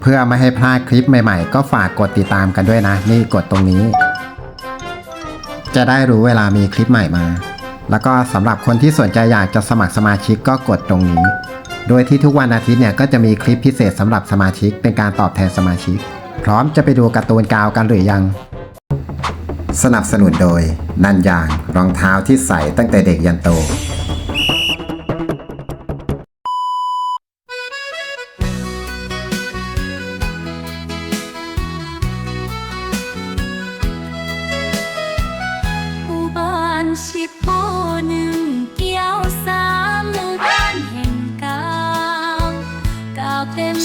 เพื่อไม่ให้พลาดคลิปใหม่ๆ ก็ฝากกดติดตามกันด้วยนะ นี่กดตรงนี้ จะได้รู้เวลามีคลิปใหม่มา แล้วก็สำหรับคนที่สนใจอยากจะสมัครสมาชิกก็กดตรงนี้ โดยที่ทุกวันอาทิตย์เนี่ยก็จะมีคลิปพิเศษสำหรับสมาชิกเป็นการตอบแทนสมาชิก พร้อมจะไปดูการ์ตูนกาวกันหรือยัง สนับสนุนโดยนันยางรองเท้าที่ใส่ตั้งแต่เด็กยันโต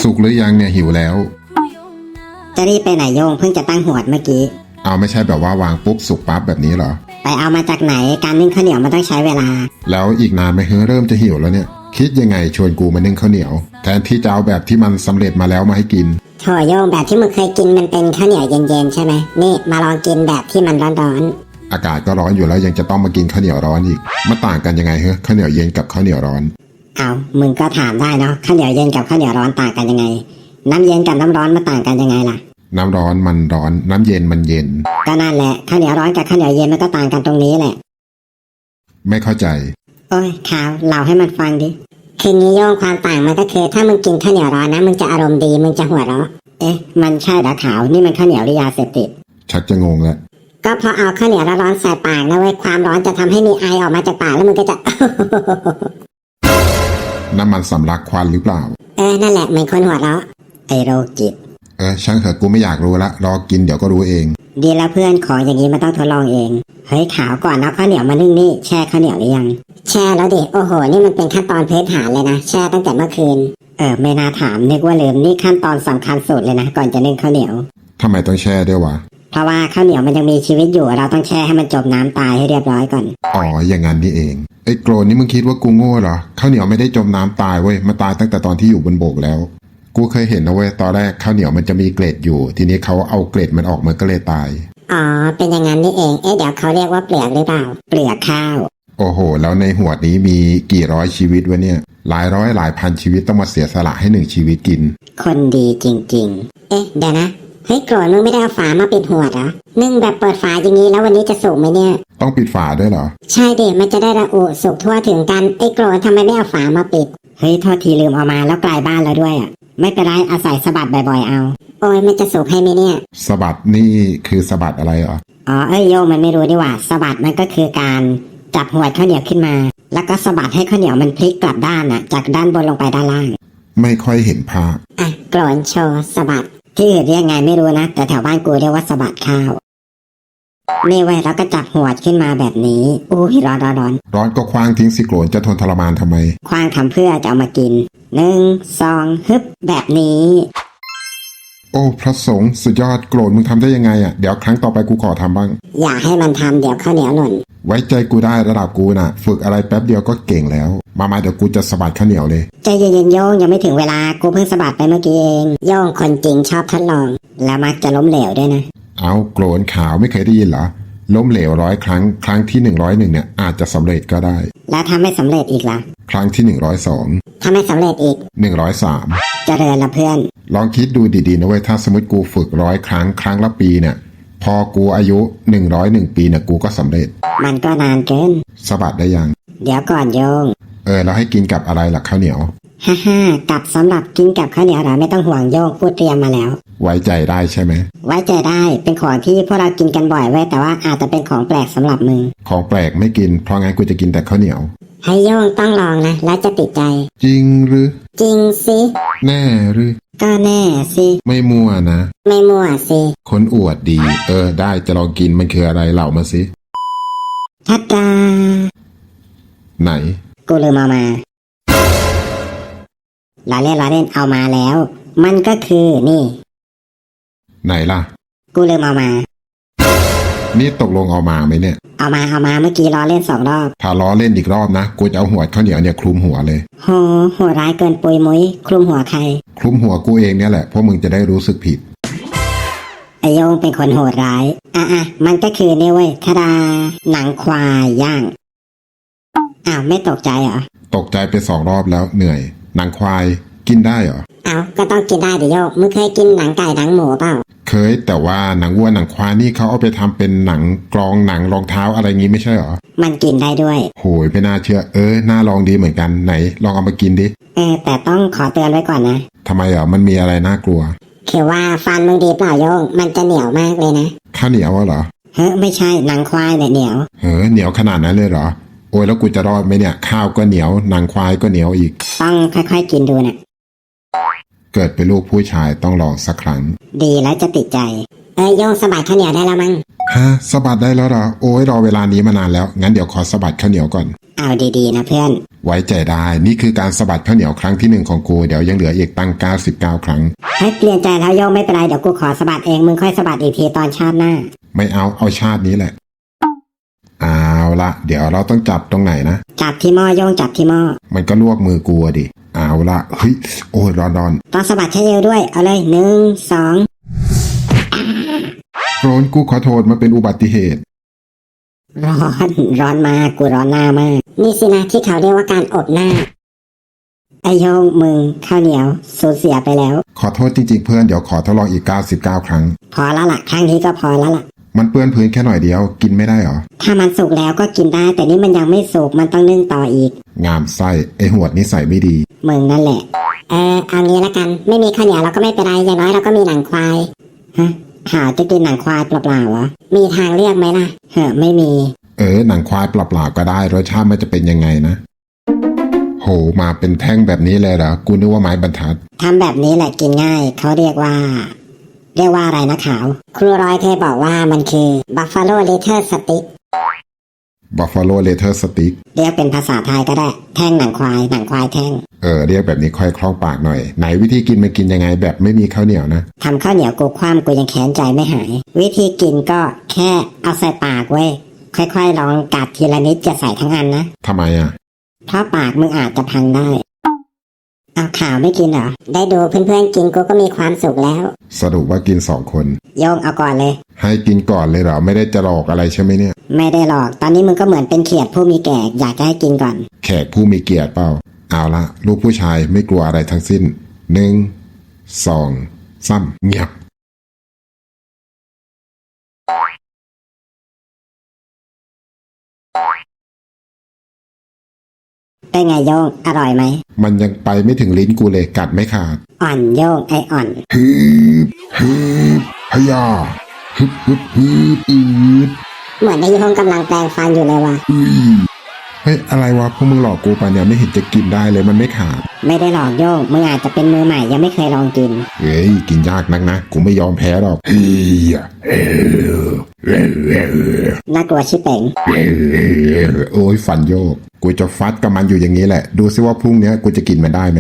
สุกหรือยังเนี่ยหิวแล้วผู้ยงนาจะรีบไปไหนโยงเพิ่งจะตั้งหวดเมื่อกี้ เอาไม่ใช่แบบว่าวางปุ๊บสุกปั๊บแบบนี้เหรอ ไปเอามาจากไหนการนึ่งข้าวเหนียวมันต้องใช้เวลา แล้วอีกนานไหมเฮ้ยเริ่มจะหิวแล้วเนี่ย คิดยังไงชวนกูมานึ่งข้าวเหนียว แทนที่จะเอาแบบที่มันสำเร็จมาแล้วมาให้กิน โถโยงแบบที่มึงเคยกินมันเป็นข้าวเหนียวเย็นๆใช่ไหมนี่มาลองกินแบบที่มันร้อนอากาศก็ร้อนอยู่แล้วยังจะต้องมากินข้าวเหนียวร้อนอีกมันต่างกันยังไงเฮ้ยข้าวเหนียวเย็นกับข้าวเหนียวร้อนๆ เอามึงก็ถามได้เนาะข้าวเหนียวเย็นกับข้าวเหนียวร้อนต่างกันยังไง น้ำเย็นกับน้ำร้อนมันต่างกันยังไงล่ะ น้ำร้อนมันร้อน น้ำเย็นมันเย็น ก็นั่นแหละข้าวเหนียวร้อนกับข้าวเหนียวเย็นมันก็ต่างกันตรงนี้แหละ ไม่เข้าใจ โอ้ยข่าวเล่าให้มันฟังดิ คืองี้โยงความต่างมันก็คือถ้ามึงกินข้าวเหนียวร้อนนะมึงจะอารมณ์ดีมึงจะหัวเราะ เอ๊ะ มันใช่เหรอขาวนี่มันข้าวเหนียวหรือยาเสพติด ชักจะงงแล้ว ก็พอเอาข้าวเหนียวร้อนๆใส่ปากนะเว้ยความร้อนจะทำให้มีไอออกมาจากปากแล้วมึงก็จะ น้ำมันสำลักควันหรือเปล่า เออ นั่นแหละเหมือนคนหัวเราะไอโรคจิต เออช่างเถอะกูไม่อยากรู้ละรอกินเดี๋ยวก็รู้เอง ดีแล้วเพื่อนของอย่างนี้มันต้องทดลองเอง เฮ้ยขาวก่อนเอาข้าวเหนียวมานึ่งนี่แช่ข้าวเหนียวหรือยัง แช่แล้วดิ โอ้โห นี่มันเป็นขั้นตอนพื้นฐานเลยนะ แช่ตั้งแต่เมื่อคืน เออ ไม่น่าถามนึกว่าลืมนี่ขั้นตอนสำคัญสุดเลยนะ ก่อนจะนึ่งข้าวเหนียวทำไมต้องแช่ด้วยวะ เพราะว่าข้าวเหนียวมันยังมีชีวิตอยู่ เราต้องแช่ให้มันจมน้ำตายให้เรียบร้อยก่อน อ๋อ อย่างนั้นนี่เอง ไอ้โกรนนี่มึงคิดว่ากูโง่เหรอ ข้าวเหนียวไม่ได้จมน้ำตายเว้ย มันตายตั้งแต่ตอนที่อยู่บนบกแล้ว กูเคยเห็นนะเว้ย ตอนแรกข้าวเหนียวมันจะมีเกล็ดอยู่ ทีนี้เขาเอาเกล็ดมันออกมันก็เลยตาย อ๋อ เป็นอย่างนั้นนี่เอง เอ๊ะเดี๋ยวเขาเรียกว่าเปลือกหรือเปล่า เปลือกข้าว โอ้โห แล้วในหัวดนี้มีกี่ร้อยชีวิตวะเนี่ย หลายร้อยหลายพันชีวิตต้องมาเสียสละให้หนึ่งชีวิตกิน คนดีจริง ๆ เอ๊ะเดี๋ยวนะ เฮ้ยโกรธมึงไม่ได้เอาฝามาปิดหัวเหรอนึ่งแบบเปิดฝาอย่างนี้แล้ววันนี้จะสุกไหมเนี่ย ต้องปิดฝาด้วยเหรอ ใช่เด็มันจะได้ระอุสุกทั่วถึงกันไอ้โกรธทำไมไม่เอาฝามาปิด เฮ้ยโทษทีลืมเอามาแล้วกลายบ้านแล้วด้วยอะ ไม่เป็นไรอาศัยสะบัดบ่อยๆเอา โอ้ยมันจะสุกให้ไหมเนี่ย สะบัดนี่คือสะบัดอะไรเหรอ อ๋อเอ้ยโยมมันไม่รู้ดีว่าสะบัดมันก็คือการจับหัวข้าวเหนียวขึ้นมา แล้วก็สะบัดให้ข้าวเหนียวมันพลิกกลับด้านอะ จากด้านบนลงไปด้านล่าง ไม่ค่อยเห็นภาพ อะโกรนโชว์สะบัด ที่อื่นเรียกไงไม่รู้นะ แต่แถวบ้านกูเรียกว่าสะบัดข้าวนี่ไว้ยแล้วก็จับหัวขึ้นมาแบบนี้อู้ยร้อนร้อนร้อนร้อนก็คว้างทิ้งสิโกรนจะทนทรมานทำไมคว้างทำเพื่อจะเอามากินหนึ่งสองฮึบแบบนี้ โอ้ พระสงฆ์สุดยอดโกรนมึงทำได้ยังไงอะเดี๋ยวครั้งต่อไปกูขอทำบ้าง อย่าให้มันทำเดี๋ยวข้าวเหนียวหล่น ไว้ใจกูได้ระดับกูน่ะ ฝึกอะไรแป๊บเดียวก็เก่งแล้ว มามาเดี๋ยวกูจะสะบัดข้าวเหนียวเลย ใจเย็นๆโยงยังไม่ถึงเวลากูเพิ่งสะบัดไปเมื่อกี้เองโยงคนจริงชอบทดลอง แล้วมักจะล้มเหลวด้วยนะ เอาโกรนขาวไม่เคยได้ยินเหรอล้มเหลวร้อยครั้ง ครั้งที่หนึ่งร้อยหนึ่งเนี่ยอาจจะสำเร็จก็ได้ แล้วถ้าไม่สำเร็จอีกล่ะ ครั้งที่หนึ่งร้อยสอง ถ้าไม่สำเร็จอีกหนึ่งร้อยสามเจริญละเพื่อน ลองคิดดูดีๆนะเว้ยถ้าสมมติกูฝึกร้อยครั้งครั้งละปีเนี่ย พอกูอายุหนึ่งร้อยหนึ่งปีเนี่ยกูก็สำเร็จมันก็นานเกิน สะบัดได้ยัง เดี๋ยวก่อนโยง เออ แล้วให้กินกับอะไรล่ะข้าวเหนียว ฮ่าฮ่ากับสำหรับกินกับข้าวเหนียวเราไม่ต้องห่วงโยงพูดเตรียมมาแล้ว ไว้ใจได้ใช่ไหม ไว้ใจได้เป็นของที่พวกเรากินกันบ่อยไว้ยแต่ว่าอาจจะเป็นของแปลกสำหรับมึง ของแปลกไม่กินเพราะงั้นกูจะกินแต่ข้าวเหนียว ให้โยงต้องลองนะ แล้วจะติดใจ จริงหรือ จริงสิ แน่หรือ ก็แน่สิ ไม่มั่วนะ ไม่มั่วสิ คนอวดดี เออ ได้จะลองกินมันคืออะไรเล่ามาสิทัดดาไหน กูลืมเอามาลาเล่นลาเล่นเอามาแล้ว มันก็คือนี่ ไหนล่ะ กูลืมเอามา นี่ตกลงเอามาไหมเนี่ย เอามาเอามาเมื่อกี้ล้อเล่นสองรอบ ถ้าล้อเล่นอีกรอบนะ กูจะเอาหัวข้าวเหนียวเนี่ยคลุมหัวเลย โหโหดร้ายเกินปุยมุ้ยคลุมหัวใคร คลุมหัวกูเองเนี่ยแหละเพราะมึงจะได้รู้สึกผิด ไอโยงเป็นคนโหดร้าย อะอะมันก็คือเนี่ยเว้ยทาดาหนังควายย่าง อ้าวไม่ตกใจเหรอ ตกใจไปสองรอบแล้วเหนื่อย หนังควายกินได้เหรอ เอาก็ต้องกินได้ดิโยกมึงเคยกินหนังไก่หนังหมูเปล่าเค ย แต่ว่าหนังวัวหนังควายนี่เขาเอาไปทำเป็นหนังกรองหนังรองเท้าอะไรงี้ไม่ใช่เหรอ มันกินได้ด้วยโหยไม่น่าเชื่อเออน่าลองดีเหมือนกันไหน ลองเอามากินดิเออแต่ต้องขอเตือนไว้ก่อนนะทำไมเหรอมันมีอะไรน่ากลัว คือว่าฟันมึงดีเปล่าโยงมันจะเหนียวมากเลยนะข้าวเหนียวอะเหรอเฮ้ยไม่ใช่หนังควายเนี่ยเหนียวเฮ้อเหนียวขนาดนั้นเลยเหรอโอ้ยแล้วกูจะรอดไหมเนี่ย ข้าวก็เหนียวหนังควายก็เหนียวอีก ต้องค่อยๆกินดูนะเกิดเป็นลูกผู้ชายต้องลองสักครั้ง ดีแล้วจะติดใจ เอ้ยโยงสะบัดข้าวเหนียวได้แล้วมั้ง ฮะสะบัดได้แล้วเหรอโอ้ยรอเวลานี้มานานแล้ว งั้นเดี๋ยวขอสะบัดข้าวเหนียวก่อน เอาดีๆนะเพื่อน ไว้ใจได้ นี่คือการสะบัดข้าวเหนียวครั้งที่หนึ่งของกู เดี๋ยวยังเหลืออีกตั้ง 99 ครั้งเฮ้ยเปลี่ยนใจแล้วโยงไม่เป็นไรเดี๋ยวกูขอสะบัดเองมึงค่อยสะบัดอีกทีตอนชาติหน้า ไม่เอาเอาชาตินี้แหละ เอาละเดี๋ยวเราต้องจับตรงไหนนะ จับที่หม้อโยงจับที่หม้อมันก็ลวกมือกูอะดิ เอาละเฮ้ยโอ้ยร้อนร้อนต้องสะบัดใช้เอวด้วย เอาเลยหนึ่งสองร้อนกูขอโทษมาเป็นอุบัติเหตุ ร้อน ร้อนมากกูร้อนหน้ามาก นี่สินะที่เขาเรียกว่าการอบหน้าไอโยงมึงข้าวเหนียวสูญเสียไปแล้ว ขอโทษจริงๆเพื่อนเดี๋ยวขอทดลองอีก 99 ครั้ง พอแล้วล่ะครั้งนี้ก็พอแล้วล่ะ มันเปื้อนพื้นแค่หน่อยเดียวกินไม่ได้เหรอ ถ้ามันสุกแล้วก็กินได้ แต่นี่มันยังไม่สุกมันต้องนึ่งต่ออีก งามไส้ไอหวดนิสัยไม่ดี มึงนั่นแหละ เออเอางี้ละกัน ไม่มีข้าวเหนียวเราก็ไม่เป็นไรอย่างน้อยเราก็มีหนังควาย ฮะ หาจะกินหนังควายเปล่าๆเหรอ มีทางเลือกไหมล่ะเฮ้อไม่มี เออหนังควายเปล่าๆก็ได้ รสชาติมันจะเป็นยังไงนะ โหมาเป็นแท่งแบบนี้เลยเหรอ กูนึกว่าไม้บรรทัด ทำแบบนี้แหละกินง่าย เขาเรียกว่า เรียกว่าอะไรนะขาว ครูร้อยเคยบอกว่ามันคือ Buffalo Litter Stick Buffalo Leather Stick เรียกเป็นภาษาไทยก็ได้ แท่งหนังควาย หนังควายแท่ง เออเรียกแบบนี้ค่อยคล่องปากหน่อย ไหนวิธีกินมันกินยังไงแบบไม่มีข้าวเหนียวนะ ทำข้าวเหนียวกูคว่ำกูยังแค้นใจไม่หาย วิธีกินก็แค่เอาใส่ปากเว้ย ค่อยๆลองกัดทีละนิดจะใส่ทั้งอันนะ ทำไมอะ เพราะปากมึงอาจจะพังได้ เอาข่าวไม่กินเหรอ ได้ดูเพื่อนๆกินกูก็มีความสุขแล้ว สรุปว่ากินสองคน โยงเอาก่อนเลย ให้กินก่อนเลยเหรอ ไม่ได้จะหลอกอะไรใช่ไหมเนี่ย ไม่ได้หรอก ตอนนี้มึงก็เหมือนเป็นเขียดผู้มีแก่อยากจะให้กินก่อน แขกผู้มีเกียรติเปล่า เอาละลูกผู้ชายไม่กลัวอะไรทั้งสิ้นหนึ่งสองซ้ำเงียบ เป็นไงโยงอร่อยไหม มันยังไปไม่ถึงลิ้นกูเลยกัดไม่ขาด อ่อนโยงไออ่อน ฮึบฮึบพยา ฮึบฮึบฮึบอืดเหมือนในโยงกำลังแปลงฟันอยู่เลยว่ะอุ้ยเฮ้ยอะไรวะพวกมึงหลอกกูไปเนี่ยไม่เห็นจะกินได้เลยมันไม่ขาด ไม่ได้หลอกโยงมึงอาจจะเป็นมือใหม่ยังไม่เคยลองกิน เฮ้ยกินยากนักนะกูไม่ยอมแพ้หรอกเฮ้ยเออเออเออน่ากลัวชิบเป๋งเออโอ้ยฟันโยก กูจะฟัดกับมันอยู่อย่างนี้แหละ ดูซิว่าพรุ่งเนี้ยกูจะกินมันได้ไหม